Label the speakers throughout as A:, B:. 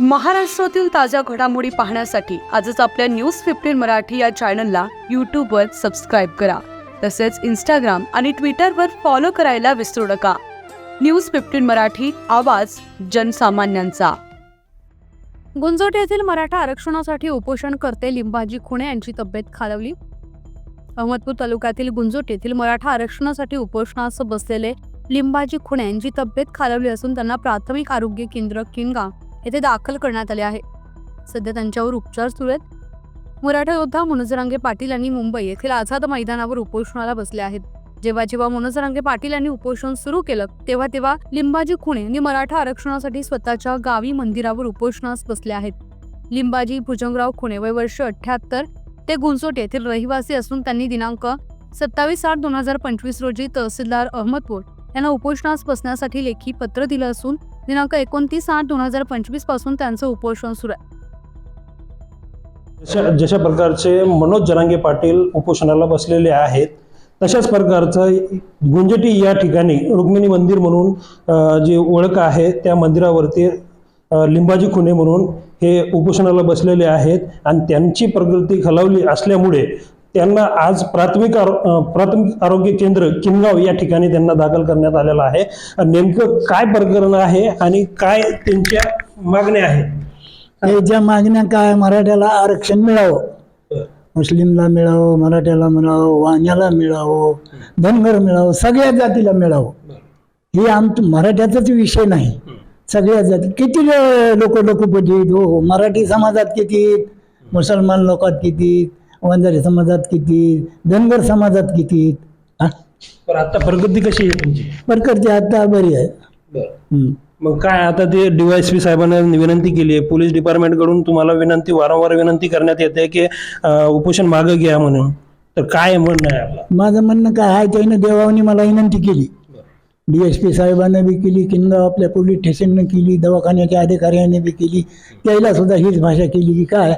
A: महाराष्ट्रातील ताज्या घडामोडी पाहण्यासाठी आजच आपल्या न्यूज फिफ्टीन मराठी या चॅनलला यूट्यूबवर सबस्क्राईब करा. तसेच इंस्टाग्राम आणि ट्विटरवर फॉलो करायला विसरू नका. न्यूज फिफ्टीन मराठी आवाज जनसामान्यांचा. गुंजोट येथील मराठा आरक्षणासाठी उपोषण करते लिंबाजी खुणे यांची तब्येत खालवली. अहमदपूर तालुक्यातील गुंजोट येथील मराठा आरक्षणासाठी उपोषणास बसलेले लिंबाजी खुणे यांची तब्येत खालवली असून त्यांना प्राथमिक आरोग्य केंद्र किनगाव येथे दाखल करण्यात आले आहे. सध्या त्यांच्यावर उपचार सुरू आहेत. मराठा योद्धा मनोजरांगे पाटील यांनी मुंबई येथील आझाद मैदानावर उपोषणाला बसले आहेत. जेव्हा जेव्हा मनोजरांगे पाटील यांनी उपोषण सुरू केलं तेव्हा तेव्हा लिंबाजी खुणे यांनी मराठा आरक्षणासाठी स्वतःच्या गावी मंदिरावर उपोषणास बसले आहेत. लिंबाजी भुजंगराव खुणे वय वर्ष अठ्याहत्तर ते गुंजोट येथील रहिवासी असून त्यांनी दिनांक सत्तावीस आठ दोन हजार पंचवीस रोजी तहसीलदार अहमदपूर यांना उपोषणास बसण्यासाठी लेखी पत्र दिलं असून दिनांक एकोणतीस आठ दोन हजार पंचवीसपासून त्यांचं उपोषण सुरू आहे.
B: जशा जशा प्रकारचे मनोज जरांगे पाटील उपोषणाला बसलेले आहेत तशाच प्रकारचं गुंजटी या ठिकाणी रुक्मिणी मंदिर म्हणून जी ओळख आहे त्या मंदिरावरती लिंबाजी खुने म्हणून हे उपोषणाला बसलेले आहेत. आणि त्यांची प्रकृती खलावली असल्यामुळे त्यांना आज प्राथमिक आरो प्राथमिक आरोग्य केंद्र किनगाव या ठिकाणी त्यांना दाखल करण्यात आलेलं आहे. नेमकं काय प्रकरण आहे आणि काय त्यांच्या मागण्या आहेत?
C: त्याच्या मागण्या काय मराठ्याला आरक्षण मिळावं मुस्लिमला मिळावं मराठ्याला मिळावं वाण्याला मिळावं धनगर मिळावं सगळ्या जातीला मिळावं. हे आमचं मराठ्याचाच विषय नाही. सगळ्या जाती किती लोक लोकपती हो? मराठी समाजात किती? मुसलमान लोकात किती? वंजारी समाजात किती? धनगर समाजात किती? हा?
B: आता प्रगती कशी आहे तुमची?
C: प्रकारची आता बरी आहे. हम्म.
B: मग काय आता ते डीवायएसपी साहेबांना विनंती केली आहे. पोलीस डिपार्टमेंटकडून तुम्हाला विनंती वारंवार विनंती करण्यात येते की अं, उपोषण मागं घ्या म्हणून. तर काय म्हणणं आहे आपलं?
C: माझं म्हणणं काय आहे त्यानं देवानी मला विनंती केली. डी एस पी साहेबांना बी केली किंवा आपल्या पोलीस स्टेशननं केली दवाखान्याच्या अधिकाऱ्याने बी केली. त्याला सुद्धा हीच भाषा केली की काय?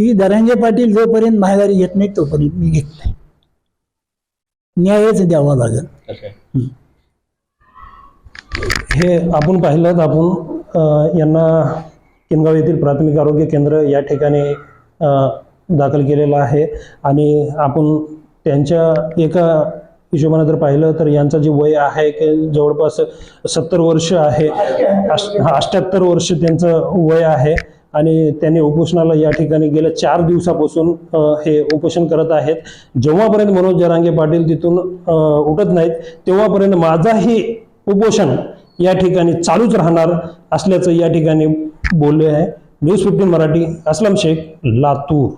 C: की दरांगे पाटील जोपर्यंत माघारी घेत नाही तोपर्यंत मी घेत नाही. न्यायच द्यावा लागेल.
B: हे. आपण पाहिलं आपण यांना किनगाव येथील प्राथमिक आरोग्य केंद्र या ठिकाणी दाखल केलेलं आहे. आणि आपण त्यांच्या एका हिशोबाने जर पाहिलं तर यांचं जे वय आहे की जवळपास सत्तर वर्ष आहे अष्ट अष्ट्याहत्तर वर्ष त्यांचं वय आहे. आणि त्यांनी उपोषणाला या ठिकाणी गेल्या चार दिवसापासून हे उपोषण करत आहेत. जेव्हापर्यंत मनोज जरांगे पाटील तिथून उठत नाहीत तेव्हापर्यंत माझाही उपोषण या ठिकाणी चालूच राहणार असल्याचं या ठिकाणी बोलले आहे. News fifteen Marathi Aslam Shaikh Latur.